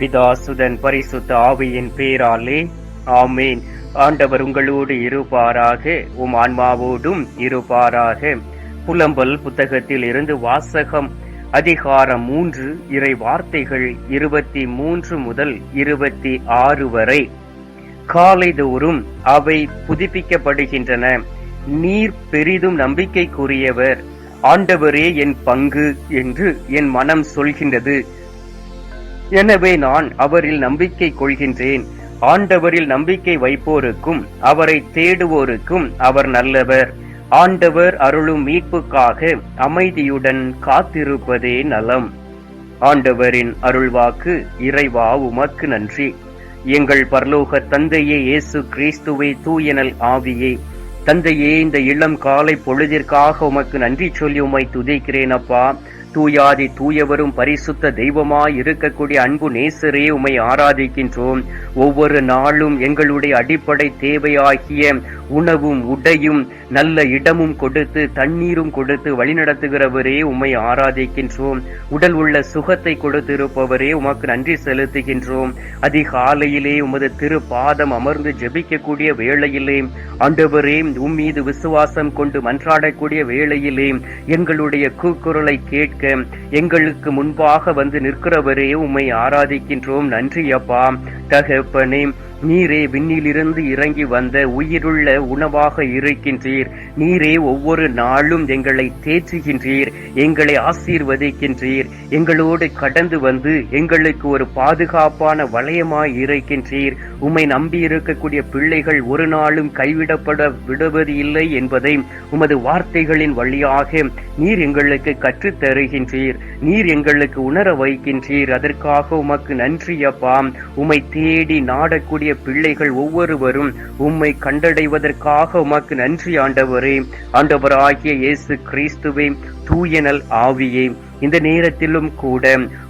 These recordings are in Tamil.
பிதாசுதன் பரிசுத்த ஆவியின் பேராலே. ஆமேன். ஆண்டவர் உங்களோடு இருப்பாராக. உம் ஆன்மாவோடும் இருப்பாராக. புலம்பல் புத்தகத்தில் இருந்து வாசகம் அதிகாரம் மூன்று இறை வார்த்தைகள் இருபத்தி மூன்று முதல் இருபத்தி ஆறு வரை. காலைதோறும் அவை புதுப்பிக்கப்படுகின்றன. நீர் பெரிதும் நம்பிக்கைக்குரியவர். ஆண்டவரே என் பங்கு என்று என் மனம் சொல்கின்றது. எனவே நான் அவரில் நம்பிக்கை கொள்கின்றேன். ஆண்டவரில் நம்பிக்கை வைப்போருக்கும் அவரை தேடுவோருக்கும் அவர் நல்லவர். ஆண்டவர் அருளும் மீட்புக்காக அமைதியுடன் காத்திருப்பதே நலம். ஆண்டவரின் அருள்வாக்கு இறைவா உமக்கு நன்றி. எங்கள் பரலோக தந்தையே இயேசு கிறிஸ்துவே தூயனல் ஆவியே. தந்தையே இந்த இளம் காலை பொழுதிற்காக உமக்கு நன்றி சொல்லி உமை துதிக்கிறேன் அப்பா. தூயாதி தூயவரும் பரிசுத்த தெய்வமாய் இருக்கக்கூடிய அன்பு நேசரே உம்மை ஆராதிக்கின்றோம். ஒவ்வொரு நாளும் எங்களுடைய அடிப்படை தேவையாகிய உணவும் உடையும் நல்ல இடமும் கொடுத்து தண்ணீரும் கொடுத்து வழிநடத்துகிறவரே உம்மை ஆராதிக்கின்றோம். உடல் உள்ள சுகத்தை கொடுத்திருப்பவரே உமக்கு நன்றி செலுத்துகின்றோம். அதிகாலையிலே உமது திரு பாதம் அமர்ந்து ஜெபிக்கக்கூடிய வேளையிலே ஆண்டவரே உம் மீது விசுவாசம் கொண்டு மன்றாடக்கூடிய வேளையிலே எங்களுடைய கூக்குரலை கேட்க எங்களுக்கு முன்பாக வந்து நிற்கிறவரே உம்மை ஆராதிக்கின்றோம். நன்றி அப்பா தகப்பனே நீரே விண்ணிலிருந்து இறங்கி வந்த உயிருள்ள உணவாக இருக்கின்றீர். நீரே ஒவ்வொரு நாளும் எங்களை தேற்றுகின்றீர் எங்களை ஆசீர்வதிக்கின்றீர் எங்களோடு கடந்து வந்து எங்களுக்கு ஒரு பாதுகாப்பான வளையமாய் இருக்கின்றீர். உம்மை நம்பி இருக்கக்கூடிய பிள்ளைகள் ஒரு நாளும் கைவிடப்பட விடுவது இல்லை என்பதை உமது வார்த்தைகளின் வழியாக நீர் எங்களுக்கு கற்றுத் தருகின்றீர் நீர் எங்களுக்கு உணர வைக்கின்றீர். அதற்காக உமக்கு நன்றி அப்பா. உம்மை தேடி நாடக்கூடிய பிள்ளைகள் ஒவ்வொருவரும் உம்மை கண்டடைவதற்காக உமக்கு நன்றி ஆண்டவரே. ஆண்டவராகிய இயேசு கிறிஸ்துவே தூயனல் ஆவியே. இந்த நேரத்திலும் கூட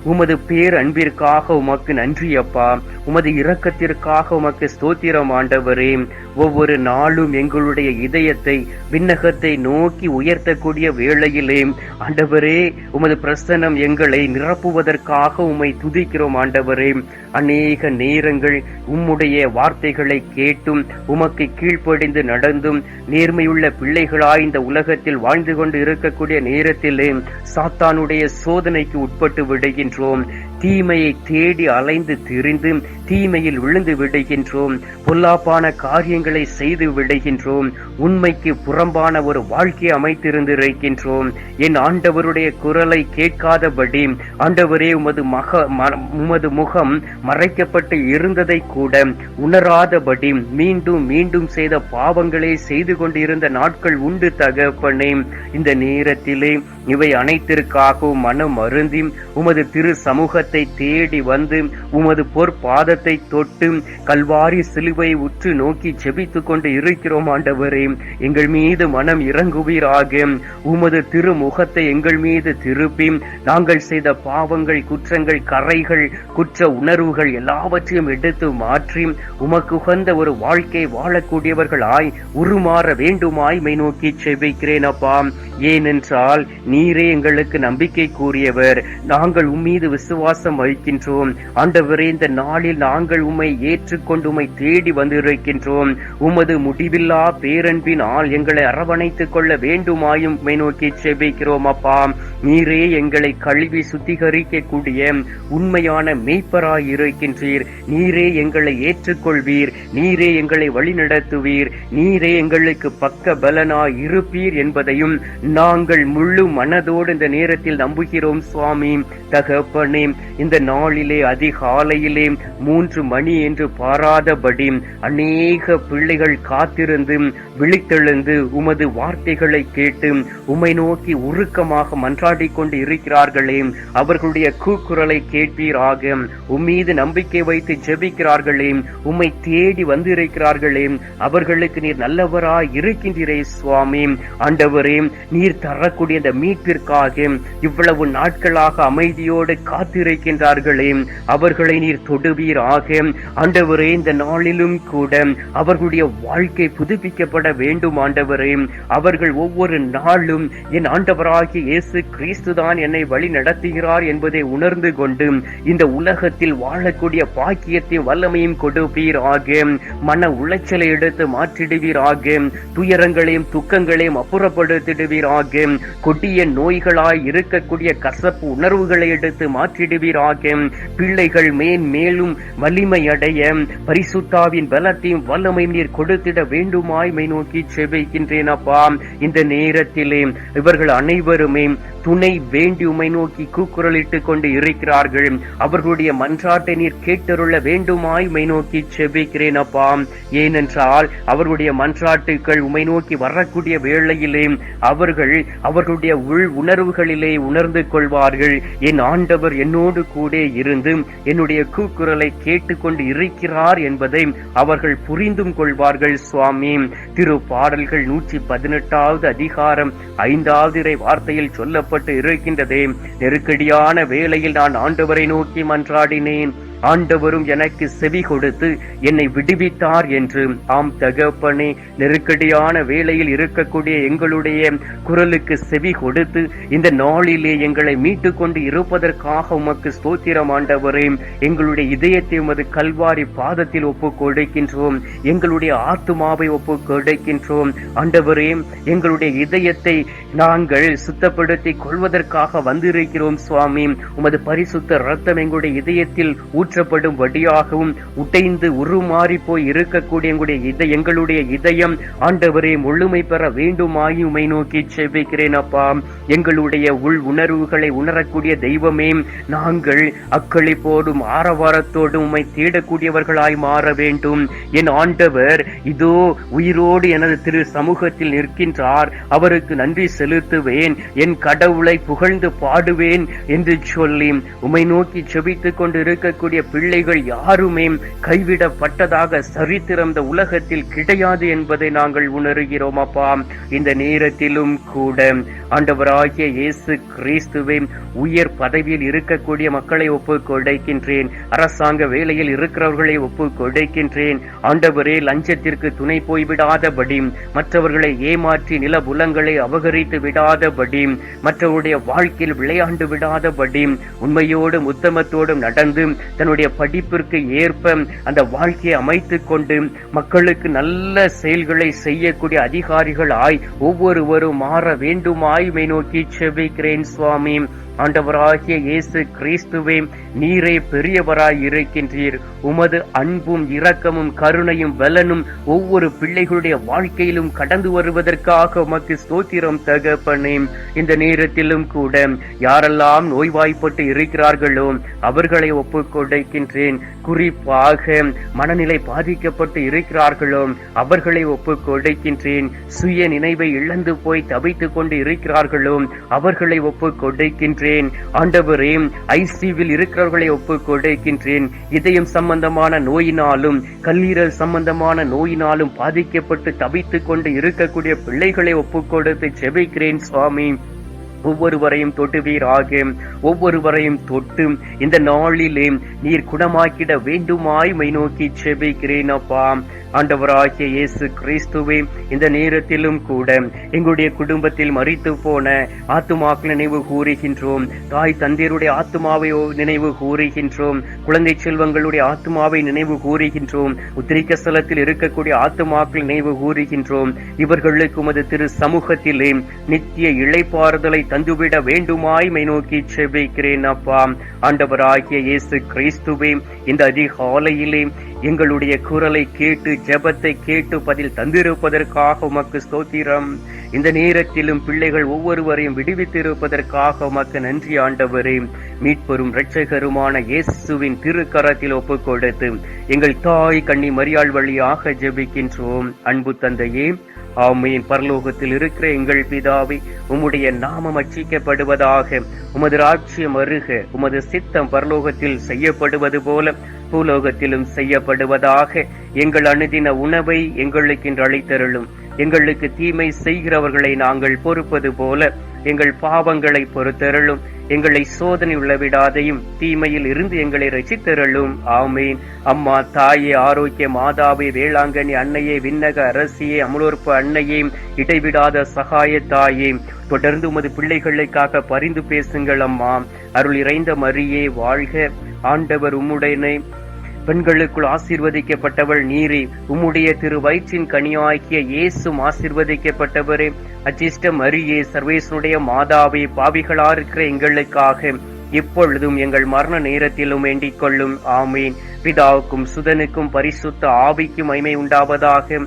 உமது பேர் அன்பிற்காக உமக்கு நன்றி அப்பா உமது இரக்கத்திற்காக உமக்கு ஸ்தோத்திரம் ஆண்டவரே. ஒவ்வொரு நாளும் எங்களுடைய இதயத்தை விண்ணகத்தை நோக்கி உயர்த்தக்கூடிய வேளையிலே ஆண்டவரே உமது பிரசனம் எங்களை நிரப்புவதற்காக உம்மை துதிக்கிறோம் ஆண்டவரே. அநேக நேரங்கள் உம்முடைய வார்த்தைகளை கேட்டும் உமக்கு கீழ்ப்படிந்து நடந்தும் நேர்மையுள்ள பிள்ளைகளாய் இந்த உலகத்தில் வாழ்ந்து கொண்டு இருக்கக்கூடிய நேரத்திலே சாத்தானுடைய சோதனைக்கு உட்பட்டு விடுகின்றோம். தீமையை தேடி அலைந்து திரிந்து தீமையில் விழுந்து விடுகின்றோம். பொல்லாப்பான காரியங்களை செய்து விடுகின்றோம். உண்மைக்கு புறம்பான ஒரு வாழ்க்கையை அமைத்திருந்திருக்கின்றோம். என் ஆண்டவருடைய குரலை கேட்காதபடி ஆண்டவரே உமது மக உமது முகம் மறைக்கப்பட்டு இருந்ததை கூட உணராதபடி மீண்டும் மீண்டும் செய்த பாவங்களை செய்து கொண்டிருந்த நாட்கள் உண்டு தகப்பனே. இந்த நேரத்திலே இவை அனைத்திற்காகவும் மனம் அருந்தி உமது திரு சமூகத்தை தேடி வந்து உமது பொற்பாதத்தை தொட்டு கல்வாரி சிலுவை உற்று நோக்கி செபித்துக் கொண்டு இருக்கிறோம் ஆண்டவரே. எங்கள் மீது மனம் இறங்குவீராக. உமது திருமுகத்தை எங்கள் மீது திருப்பி நாங்கள் செய்த பாவங்கள் குற்றங்கள் கரைகள் குற்ற உணர்வுகள் எல்லாவற்றையும் எடுத்து மாற்றி உமக்கு உகந்த ஒரு வாழ்க்கை வாழக்கூடியவர்களாய் உருமாற வேண்டுமாய் மை நோக்கி செபிக்கிறேன் அப்பா. ஏனென்றால் நீரே எங்களுக்கு நம்பிக்கை கூறியவர் நாங்கள் உம்மீது விசுவாச விசுவாசம் வைக்கின்றோம் ஆண்டவரே இந்த நாளில் நாங்கள் உம்மை ஏற்றுக்கொண்டு உம்மை தேடி வந்திருக்கின்றோம். உமது முடிவில்லா பேரன்பினால் எங்களை அரவணைத்துக் கொள்ள வேண்டுமாயும் உம்மை நோக்கி செபிக்கிறோம் அப்பா. நீரே எங்களை கழுவி சுத்திகரிக்கக்கூடிய உண்மையான மெய்ப்பராய் இருக்கின்றீர். நீரே எங்களை ஏற்றுக்கொள்வீர். நீரே எங்களை வழிநடத்துவீர். நீரே எங்களுக்கு பக்க பலனாய் இருப்பீர் என்பதையும் நாங்கள் முழு மனதோடு இந்த நேரத்தில் நம்புகிறோம் சுவாமி. தகப்பனே இந்த நாளிலே அதிகாலையிலே மூன்று மணி என்று பாராதபடி அநேக பிள்ளைகள் காத்திருந்து விழித்தெழுந்து உமது வார்த்தைகளை கேட்டு உம்மை நோக்கி உருக்கமாக மன்றாடி கொண்டு இருக்கிறார்களே அவர்களுடைய கூக்குரலை கேட்பீராக. உம்மீது நம்பிக்கை வைத்து ஜெபிக்கிறார்களே உம்மை தேடி வந்திருக்கிறார்களே அவர்களுக்கு நீர் நல்லவராய் இருக்கின்றீரே சுவாமி. ஆண்டவரே நீர் தரக்கூடிய இந்த மீட்பிற்காக இவ்வளவு நாட்களாக அமைதியோடு காத்திருக்க இருக்கின்றார்களே அவர்களை நீர் தொடுவீராக. ஆண்டவரே இந்த நாளிலும் கூட அவர்களுடைய வாழ்க்கை புதுப்பிக்கப்பட வேண்டும் ஆண்டவரே. அவர்கள் ஒவ்வொரு நாளும் என் ஆண்டவராகிய இயேசு கிறிஸ்து தான் என்னை வழி நடத்துகிறார் என்பதை உணர்ந்து கொண்டு இந்த உலகத்தில் வாழக்கூடிய பாக்கியத்தையும் வல்லமையும் கொடுப்பீராக. மன உளைச்சலை எடுத்து மாற்றிடுவீராக. துயரங்களையும் துக்கங்களையும் அப்புறப்படுத்திடுவீராக. கொடிய நோய்களாய் இருக்கக்கூடிய கசப்பு உணர்வுகளை எடுத்து மாற்றிடுவீர் மாற்றிடுவீராக பிள்ளைகள் மேன் மேலும் வலிமையடைய. பரிசுத்தாவின் பலத்தையும் வல்லமையும் நீர் கொடுத்திட வேண்டுமாய்மை நோக்கி செபிக்கின்றேன் அப்பா. இந்த நேரத்திலே இவர்கள் அனைவருமே துணை வேண்டி உமை நோக்கி கூக்குரலிட்டுக் கொண்டு இருக்கிறார்கள். அவர்களுடைய மன்றாட்டை நீர் கேட்டருள வேண்டுமாய் உமை நோக்கி செபிக்கிறேன் அப்பா. ஏனென்றால் அவர்களுடைய மன்றாட்டுகள் உமை நோக்கி வரக்கூடிய வேளையிலே அவர்கள் அவர்களுடைய உள் உணர்வுகளிலே உணர்ந்து கொள்வார்கள். என் ஆண்டவர் என்னோடு கூட இருந்து என்னுடைய கூக்குரலை கேட்டுக்கொண்டு இருக்கிறார் என்பதை அவர்கள் புரிந்தும் கொள்வார்கள் சுவாமி. திரு பாடல்கள் நூற்றி பதினெட்டாவது அதிகாரம் ஐந்தாவது இறை வார்த்தையில் சொல்லப்பட்டு இருக்கின்றதே. நெருக்கடியான வேளையில் நான் ஆண்டவரை நோக்கி மன்றாடினேன். ஆண்டவரும் எனக்கு செவி கொடுத்து என்னை விடுவித்தார் என்று. ஆம் தகப்பனே நெருக்கடியான வேளையில் இருக்கக்கூடிய எங்களுடைய குரலுக்கு செவி கொடுத்து இந்த நாளிலே எங்களை மீட்டு கொண்டு இருப்பதற்காக உமக்கு ஸ்தோத்திரம் ஆண்டவரே. எங்களுடைய இதயத்தை உமது கல்வாரி பாதத்தில் ஒப்பு கொடுக்கின்றோம். எங்களுடைய ஆத்துமாவை ஒப்பு கொடுக்கின்றோம். ஆண்டவரே எங்களுடைய இதயத்தை நாங்கள் சுத்தப்படுத்திக் கொள்வதற்காக வந்திருக்கிறோம் சுவாமி. உமது பரிசுத்த ரத்தம் எங்களுடைய இதயத்தில் ஊற்றப்படும் வடியாகவும் உடைந்து உருமாறி போய் இருக்கக்கூடிய எங்களுடைய இத எங்களுடைய இதயம் ஆண்டவரே முழுமை பெற வேண்டுமாய் உமை நோக்கி செவிக்கிறேன் அப்பா. எங்களுடைய உள் உணர்வுகளை உணரக்கூடிய தெய்வமே நாங்கள் அக்களிப்போடும் ஆரவாரத்தோடும் உம்மை தேடக்கூடியவர்களாய் மாற வேண்டும். என் ஆண்டவர் இதோ உயிரோடு எனது திரு சமூகத்தில் நிற்கின்றார். அவருக்கு நன்றி செலுத்துவேன். என் கடவுளை புகழ்ந்து பாடுவேன் என்று சொல்லி உம்மை நோக்கி செபித்துக் கொண்டு இருக்கக்கூடிய பிள்ளைகள் யாருமே கைவிடப்பட்டதாக சரித்திரம் இந்த உலகத்தில் கிடையாது என்பதை நாங்கள் உணர்கிறோம் அப்பா. இந்த நேரத்திலும் கூட ஆண்டவராகிய இயேசு கிறிஸ்துவை உயர் பதவியில் இருக்கக்கூடிய மக்களை ஒப்பு கொடைக்கின்றேன் அரசாங்க வேலையில் இருக்கிறவர்களை ஒப்பு கொடைக்கின்றேன் ஆண்டவரே லஞ்சத்திற்கு துணை போய்விடாதபடி மற்றவர்களை ஏமாற்றி நில புலங்களை அபகரித்து விடாதபடி மற்றவருடைய வாழ்க்கையில் விளையாண்டு விடாதபடி உண்மையோடும் உத்தமத்தோடும் நடந்து தன்னுடைய படிப்பிற்கு ஏற்ப அந்த வாழ்க்கையை அமைத்துக் கொண்டு மக்களுக்கு நல்ல செயல்களை செய்யக்கூடிய அதிகாரிகளாய் ஒவ்வொருவரும் மாற வேண்டுமாய்மை நோக்கி செபிக்கிறேன் சுவாமி ஆண்டவராகிய இயேசு கிறிஸ்துவே நீரே பெரியவராய் இருக்கின்றீர். உமது அன்பும் இரக்கமும் கருணையும் பலனும் ஒவ்வொரு பிள்ளைகளுடைய வாழ்க்கையிலும் கடந்து வருவதற்காக உமக்கு ஸ்தோத்திரம் தகப்பனே. இந்த நேரத்திலும் கூட யாரெல்லாம் நோய்வாய்ப்பட்டு இருக்கிறார்களோ அவர்களை ஒப்புக்கொடுக்கின்றேன். குறிப்பாக மனநிலை பாதிக்கப்பட்டு இருக்கிறார்களோ அவர்களை ஒப்புக்கொடுக்கின்றேன். சுய நினைவை இழந்து போய் தவித்துக் கொண்டு இருக்கிறார்களோ அவர்களை ஒப்புக்கொடுக்கின்றேன். கொடுக்கின்றேன் ஆண்டவரே ஐசிவில் இருக்கிறவர்களை ஒப்புக் கொடுக்கின்றேன் இதயம் சம்பந்தமான நோயினாலும் கல்லீரல் சம்பந்தமான நோயினாலும் பாதிக்கப்பட்டு தவித்துக் கொண்டு இருக்கக்கூடிய பிள்ளைகளை ஒப்புக் கொடுத்து செபிக்கிறேன் சுவாமி. ஒவ்வொருவரையும் தொட்டுவீராக ஒவ்வொருவரையும் தொட்டு இந்த நாளிலே நீர் குணமாக்கிட வேண்டுமாய் மை நோக்கி செபிக்கிறேன் அப்பா. ஆண்டவராகிய இயேசு கிறிஸ்துவே இந்த நேரத்திலும் கூட எங்களுடைய குடும்பத்தில் மறித்து போன ஆத்துமாக்கள் நினைவு கூறுகின்றோம். தாய் தந்தையருடைய ஆத்துமாவை நினைவு கூறுகின்றோம். குழந்தை செல்வங்களுடைய ஆத்மாவை நினைவு கூறுகின்றோம். உத்திரிக்க ஸ்தலத்தில் இருக்கக்கூடிய ஆத்துமாக்கள் நினைவு கூறுகின்றோம். இவர்களுக்கு உமது திரு சமூகத்திலே நித்திய இழைப்பாறுதலை தந்துவிட வேண்டுமாய் மை நோக்கி செபிக்கிறேன் அப்பா. ஆண்டவராகிய இயேசு கிறிஸ்துவே இந்த அதிகாலையிலே எங்களுடைய குரலை கேட்டு ஜெபத்தை கேட்டு பதில் தந்திருப்பதற்காக உமக்கு ஸ்தோத்திரம். இந்த நேரத்திலும் பிள்ளைகள் ஒவ்வொருவரையும் விடுவித்திருப்பதற்காக உமக்கு நன்றி ஆண்டவரே. மீட்பெரும் இரட்சகருமான இயேசுவின் திருக்கரத்தில் ஒப்பு கொடுத்து எங்கள் தாய் கண்ணி மரியாள் வழியாக ஜெபிக்கின்றோம். அன்பு தந்தையே ஆமையின் பரலோகத்தில் இருக்கிற எங்கள் பிதாவை உம்முடைய நாமம் அச்சிக்கப்படுவதாக உமது ராட்சியம் அருக உமது சித்தம் பரலோகத்தில் செய்யப்படுவது போல பூலோகத்திலும் செய்யப்படுவதாக எங்கள் அணுதின உணவை எங்களுக்கு இன்று அளித்தருளும். எங்களுக்கு தீமை செய்கிறவர்களை நாங்கள் பொறுப்பது போல எங்கள் பாவங்களை பொறுத்தருளும். எங்களை சோதனை உள்ளவிடாதையும் தீமையில் இருந்து எங்களை ரசித்தருளும் ஆமீன். அம்மா தாயே ஆரோக்கிய மாதாவே வேளாங்கண்ணி அன்னையே விண்ணக அரசியே அமலோற்பு அன்னையே இடைவிடாத சகாய தாயே தொடர்ந்து உமது பிள்ளைகளுக்காக பரிந்து பேசுங்கள் அம்மா. அருள் இறைந்த மரியே வாழ்க. ஆண்டவர் உம்முடனே. பெண்களுக்குள் ஆசீர்வதிக்கப்பட்டவள் நீரே. உம்முடைய திரு வயிற்றின் கனியாகிய இயேசும் ஆசீர்வதிக்கப்பட்டவரே. அச்சிஷ்ட மரியே சர்வேசனுடைய மாதாவே பாவிகளா இருக்கிற எங்களுக்காக இப்பொழுதும் எங்கள் மரண நேரத்திலும் வேண்டிக் கொள்ளும். ஆமீன். பிதாவுக்கும் சுதனுக்கும் பரிசுத்த ஆவிக்கும் மைமை உண்டாவதாக.